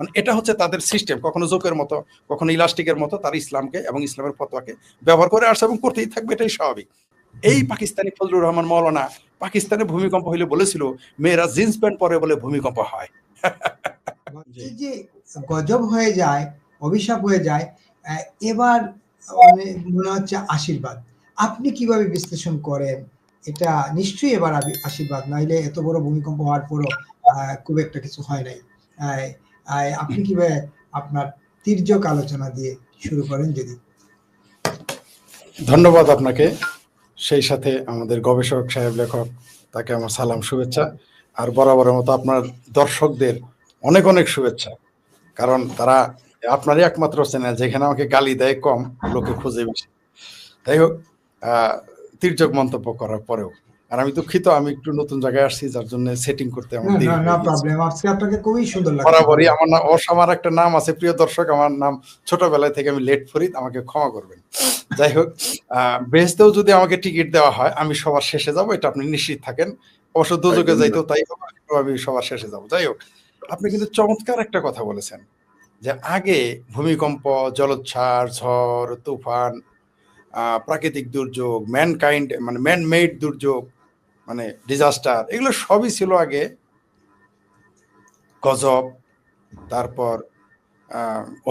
মানে এটা হচ্ছে তাদের সিস্টেম কখনো জোকের মতো কখনো ইলাস্টিকের মতো তার ইসলামকে এবং ইসলামের ফতোয়াকে ব্যবহার করে আসছে এবং করতেই থাকবে এটাই স্বাভাবিক। এই পাকিস্তানি ফজলুর রহমান মৌলানা পাকিস্তানে ভূমিকম্প হইলে বলেছিল মেয়েরা জিন্স প্যান্ট পরে বলে ভূমিকম্প হয়। যে গজব হয়ে যায় অভিশাপ হয়ে যায় আহ, এবার মানে মনে হচ্ছে আশীর্বাদ। আপনি কীভাবে বিশ্লেষণ করেন? এটা নিশ্চয়ই এবার আশীর্বাদ নাইলে এত বড় ভূমিকম্প হওয়ার পরও আহ, খুব একটা কিছু হয় নাই। আপনি কীভাবে আপনার তির্যক আলোচনা দিয়ে শুরু করেন যদি? ধন্যবাদ আপনাকে। সেই সাথে আমাদের গবেষক সাহেব, লেখক, তাকে আমার সালাম, শুভেচ্ছা। আর বরাবরের মতো আপনার দর্শকদের অনেক অনেক শুভেচ্ছা। কারণ তারা আপনারই একমাত্র চ্যানেল, যেখানে আমাকে গালি দেয় কম, লোকে খুঁজে বেশি। যাই হোক তির্যক মন্তব্য করার পরেও আর আমি দুঃখিত আমি একটু নতুন জায়গায় আসছি যার জন্য সেটিং করতে আমার দেরি না না প্রবলেম আজকে আপনাকে খুবই সুন্দর লাগে বরাবরই আমার নাম অসামার একটা নাম আছে প্রিয় দর্শক আমার নাম ছোটবেলায় থেকে আমি লেট ফরিদ আমাকে ক্ষমা করবেন। যাই হোক বেহেস্তেও যদি আমাকে টিকিট দেওয়া হয় আমি সবার শেষে যাব এটা আপনি নিশ্চিত থাকেন। অবশ্য দুযোগে যাইতেও তাই হবে একটু আমি সবার শেষে যাব। যাই হোক আপনি কিন্তু চমৎকার একটা কথা বলেছেন যে আগে ভূমিকম্প জলোচ্ছ্বাস ঝড় তুফান আহ, প্রাকৃতিক দুর্যোগ ম্যানকাইন্ড মানে ম্যান মেড দুর্যোগ মানে ডিজাস্টার এগুলো সবই ছিল আগে। গজব, তারপর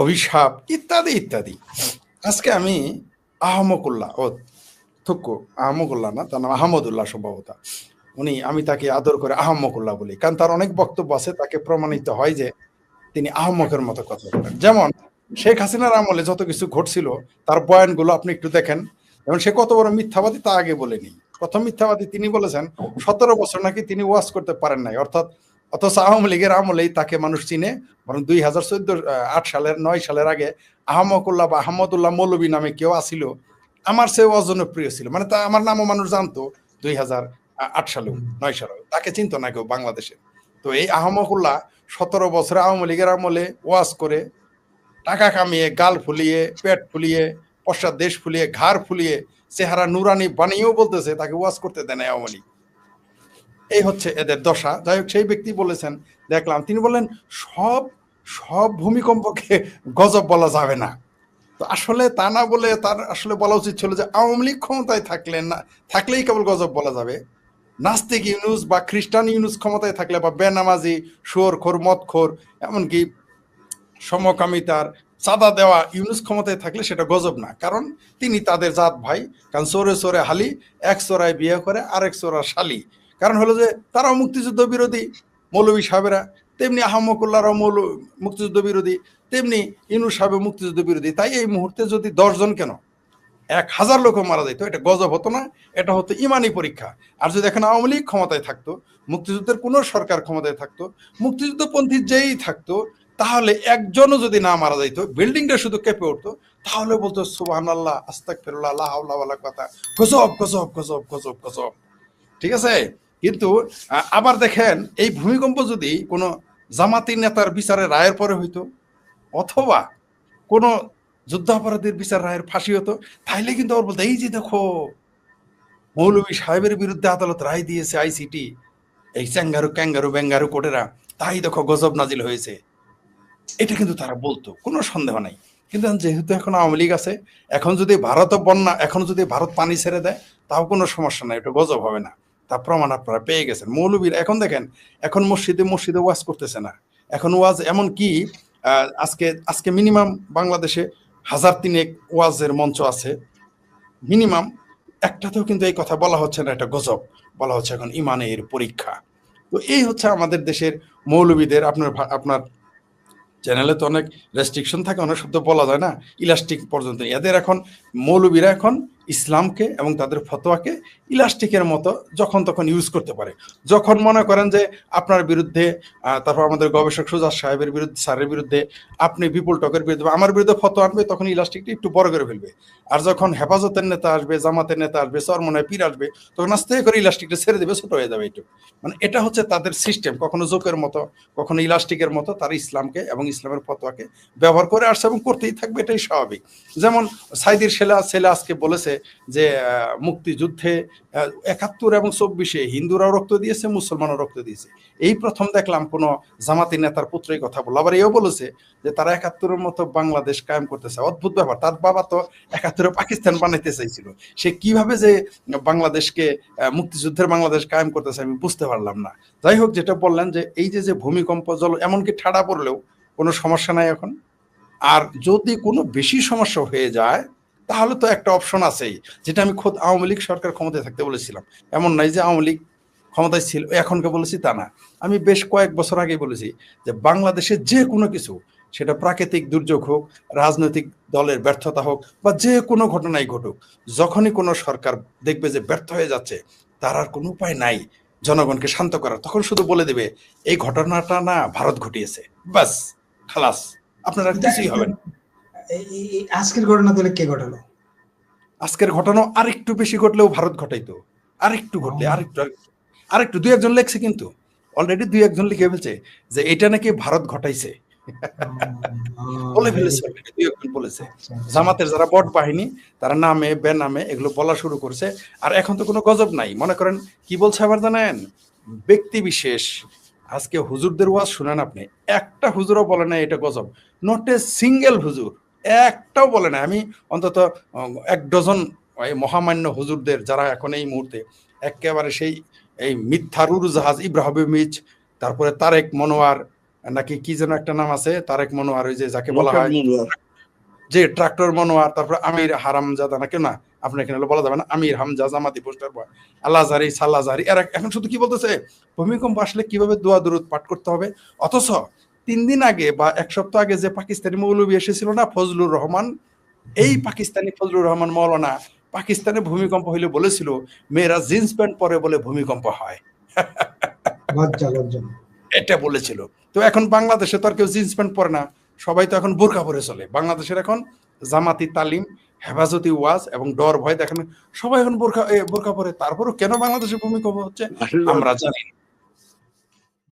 অভিশাপ ইত্যাদি ইত্যাদি। আজকে আমি আহমকুল্লাহ, ও, থুক্কু, আহমকুল্লাহ না, তার নাম আহমদুল্লাহ সম্ভবত। উনি, আমি তাকে আদর করে আহমকুল্লাহ বলি, কারণ তার অনেক বক্তব্য আছে, তাকে প্রমাণিত হয় যে তিনি আহমকের মতো কথা বলেন। যেমন, শেখ হাসিনার আমলে যত কিছু ঘটছিল, তার বয়ানগুলো আপনি একটু দেখেন। যেমন, সে কত বড় মিথ্যাবাদী তা আগে বলেনি। প্রথম মিথ্যাবাদী তিনি বলেছেন, সতেরো বছর নাকি তিনি ওয়াজ করতে পারেন নাই। অর্থাৎ অথচ আওয়ামী লীগের আমলেই তাকে মানুষ চিনে, বরং দুই হাজার চোদ্দ আট সালের, নয় সালের আগে আহমকুল্লাহ বা আহমদুল্লাহ মৌলবী নামে কেউ আসিল আমার সে অজনপ্রিয় ছিল। মানে তা আমার নামও মানুষ জানতো দুই হাজার আট সালেও, নয় সালেও। তাকে চিনতো না কেউ বাংলাদেশে। তো এই আহমকুল্লাহ সতেরো বছরে আওয়ামী লীগের আমলে ওয়াজ করে, টাকা কামিয়ে, গাল ফুলিয়ে, পেট ফুলিয়ে, পশ্চাৎ দেশ ফুলিয়ে, ঘাড় ফুলিয়ে চেহারা নুরানি বানিয়েও বলতেছে, তাকে ওয়াজ করতে দেয় না লীগ। এই হচ্ছে এদের দশা। যাই হোক, সেই ব্যক্তি বলেছেন, দেখলাম, তিনি বললেন, সব সব ভূমিকম্পকে গজব বলা যাবে না। তো আসলে তা না বলে তার আসলে বলা উচিত ছিল যে আওয়ামী লীগ ক্ষমতায় থাকলে না, থাকলেই কেবল গজব বলা যাবে। নাস্তিক ইউনুস বা খ্রিস্টান ইউনুস ক্ষমতায় থাকলে বা বেনামাজি মদ খোর, এমনকি সমকামিতার চাঁদা দেওয়া ইউনুস ক্ষমতায় থাকলে সেটা গজব না। কারণ তিনি তাদের জাত ভাই। কারণ চোরে চোরে হালি, এক চোরায় বিয়ে করে আরেক চোরা শালি। কারণ হলো যে, তারাও মুক্তিযুদ্ধ বিরোধী মৌলবী সাহেবেরা। তেমনি আহমকুল্লাহরাও মৌল, মুক্তিযুদ্ধ বিরোধী। তেমনি ইউনুস সাহেব মুক্তিযুদ্ধ বিরোধী। তাই এই মুহূর্তে যদি দশজন কেন? এক হাজার লোক মারা যেত এটা গজব হতো না। এটা হতো ইমানি পরীক্ষা। আর যদি এখন আওয়ামী লীগ ক্ষমতায় থাকতো, মুক্তিযুদ্ধের কোনো সরকার ক্ষমতায় থাকতো, মুক্তিযুদ্ধপন্থী যেই থাকতো তাহলে একজনও যদি না মারা যাইতো, বিল্ডিংটা শুধু কেঁপে উঠতো, তাহলে বলতো সুবাহ আল্লাহ আস্তাক ফেরুল্লাহ আল্লাহ কথা গজব গজব গজব গজব গজব। ঠিক আছে? কিন্তু আবার দেখেন, এই ভূমিকম্প যদি কোনো জামাতি নেতার বিচারে রায়ের পরে হইতো, অথবা কোনো যুদ্ধাপরাধীর বিচার রায়ের ফাঁসি হতো, তাইলে কিন্তু ওর বলতো, এই যে দেখো, মৌলভী সাহেবের বিরুদ্ধে আদালত রায় দিয়েছে আইসিটি, এই চ্যাঙ্গারু ক্যাঙ্গারু ব্যাঙ্গারু কোটেরা, তাই দেখো গজব নাজিল হয়েছে। এটা কিন্তু তারা বলতো, কোনো সন্দেহ নাই। কিন্তু যেহেতু এখন আওয়ামী লীগ আছে, এখন যদি ভারত বন্যা, এখন যদি ভারত পানি ছেড়ে দেয়, তাও কোনো সমস্যা নাই, এটা গজব হবে না। তা প্রমাণ আপনারা পেয়ে গেছেন। মৌলবীর, এখন দেখেন, এখন মসজিদে মসজিদে ওয়াজ করতেছে না। এখন ওয়াজ এমন কি আজকে আজকে মিনিমাম বাংলাদেশে হাজার তিনেক ওয়াজের মঞ্চ আছে। মিনিমাম একটাতেও কিন্তু এই কথা বলা হচ্ছে না, এটা গজব। বলা হচ্ছে এখন ইমানের পরীক্ষা। তো এই হচ্ছে আমাদের দেশের মৌলবীদের, আপনার আপনার চ্যানেলে তো অনেক রেস্ট্রিকশন থাকে, অনেক শব্দ বলা যায় না ইলাস্টিক পর্যন্ত এদের এখন মৌলবীরা এখন ইসলামকে এবং তাদের ফতোয়াকে ইলাস্টিকের মতো যখন তখন ইউজ করতে পারে। যখন মনে করেন যে আপনার বিরুদ্ধে তারপর আমাদের গবেষক সুজাস সাহেবের বিরুদ্ধে, স্যারের বিরুদ্ধে আপনি বিপুল টকের বিরুদ্ধে আমার বিরুদ্ধে ফটো আনবে তখন ইলাস্টিকটি একটু বড় করে ফেলবে। আর যখন হেফাজতের নেতা আসবে, জামাতের নেতা আসবে চরমনায় পীর আসবে, তখন আস্তে করে ইলাস্টিকটা ছেড়ে দেবে, ছোট হয়ে যাবে একটু। মানে এটা হচ্ছে তাদের সিস্টেম কখনো জোকের মতো, কখনো ইলাস্টিকের মতো তার ইসলামকে এবং ইসলামের ফতোয়াকে ব্যবহার করে আসছে এবং করতেই থাকবে, এটাই স্বাভাবিক। যেমন সাইদির ছেলে ছেলে আজকে বলেছে যে মুক্তিযুদ্ধে একাত্তর এবং চব্বিশে হিন্দুরাও রক্ত দিয়েছে, মুসলমানও রক্ত দিয়েছে। এই প্রথম দেখলাম কোন জামাতি নেতার পুত্রই কথা বলল। আবার এও বলেছে যে, তারা একাত্তরের মতো বাংলাদেশ কায়েম করতেছে অদ্ভুত ব্যাপার। তার বাবা তো একাত্তরে পাকিস্তান বানাইতে চাইছিল। সে কীভাবে যে বাংলাদেশকে মুক্তিযুদ্ধের বাংলাদেশ কায়েম করতেছে আমি বুঝতে পারলাম না। যাই হোক, যেটা বললেন যে, এই যে যে ভূমিকম্প, জল, এমনকি ঠাডা পড়লেও কোনো সমস্যা নাই এখন। আর যদি কোনো বেশি সমস্যা হয়ে যায় তাহলে তো একটা অপশন আছেই যেটা আমি খোদ আওয়ামী লীগ সরকার ক্ষমতায় থাকতে বলেছিলাম। এমন নাই যে আওয়ামী লীগ ক্ষমতায় ছিল এখনকে বলেছি তা না। আমি বেশ কয়েক বছর আগে বলেছি যে বাংলাদেশে যে কোনো কিছু সেটা প্রাকৃতিক দুর্যোগ হোক রাজনৈতিক দলের ব্যর্থতা হোক বা যে কোনো ঘটনাই ঘটুক যখনই কোনো সরকার দেখবে যে ব্যর্থ হয়ে যাচ্ছে তার আর কোনো উপায় নাই। জনগণকে শান্ত করার তখন শুধু বলে দেবে এই ঘটনাটা না ভারত ঘটিয়েছে। বাস খালাস। আপনারা কিছুই হবেন আজকের ঘটনা তাহলে কে ঘটালো? আজকের ঘটনা আরেকটু বেশি ঘটলেও ভারত ঘটাইতো। আরেকটু ঘটলে আরেকটু আরেকটু দুই একজন লেখছে কিন্তু। অলরেডি দুই একজন লিখে ফেলছে যে এটা নাকি ভারত ঘটাইছে। বলে ফেলেছে দুই একজন বলেছে। জামাতের যারা বট বাহিনী তারা নামে বেনামে এগুলো বলা শুরু করছে। আর এখন তো কোনো গজব নাই। মনে করেন কি বলছে আবার জানেন? ব্যক্তি বিশেষ। আজকে হুজুরদের ওয়াজ শুনেন আপনি। একটা হুজুরও বলে না এটা গজব। নট এ সিঙ্গেল হুজুর। একটাও বলে না। আমি অন্তত এক ডজন এই মহামান্য হুজুরদের যারা এখন এই মুহূর্তে একেবারে সেই এই মিথ্যারুর জাহাজ ইব্রাহিমিজ তারপরে তারেক মনোয়ার নাকি কি যেন একটা নাম আছে তারেক মনোয়ার ওই যে যাকে বলা হয়। যে ট্রাক্টর মনোয়ার তারপর আমির হারামজাদা না কেউ না? আপনার এখানে বলা যাবে না আমির হামজা জামাতি পোস্টার বয়। আল্লাহ জারি সাল্লাহ জারি এরা এখন শুধু কি বলতেছে? ভূমিকম্প আসলে কীভাবে দোয়া দূরত পাঠ করতে হবে? অথচ তিন দিন আগে বা এক সপ্তাহ আগে যে পাকিস্তানি মৌলবী এসেছিল না ফজলুর রহমান এই পাকিস্তানি ফজলুর রহমান মৌলানা পাকিস্তানে ভূমিকম্প হইলে বলেছিল মেয়েরা জিন্স প্যান্ট পরে বলে ভূমিকম্প হয়। এটা বলেছিল। তো এখন বাংলাদেশে তো আর কেউ জিন্স প্যান্ট পরে না। সবাই তো এখন বোরকা পরে চলে। বাংলাদেশের এখন জামাতি তালিম হেফাজতি ওয়াজ এবং ডর ভয় দেখেন। সবাই এখন বোরকা এ, বোরকা পরে। তারপরও কেন বাংলাদেশে ভূমিকম্প হচ্ছে আমরা জানি না।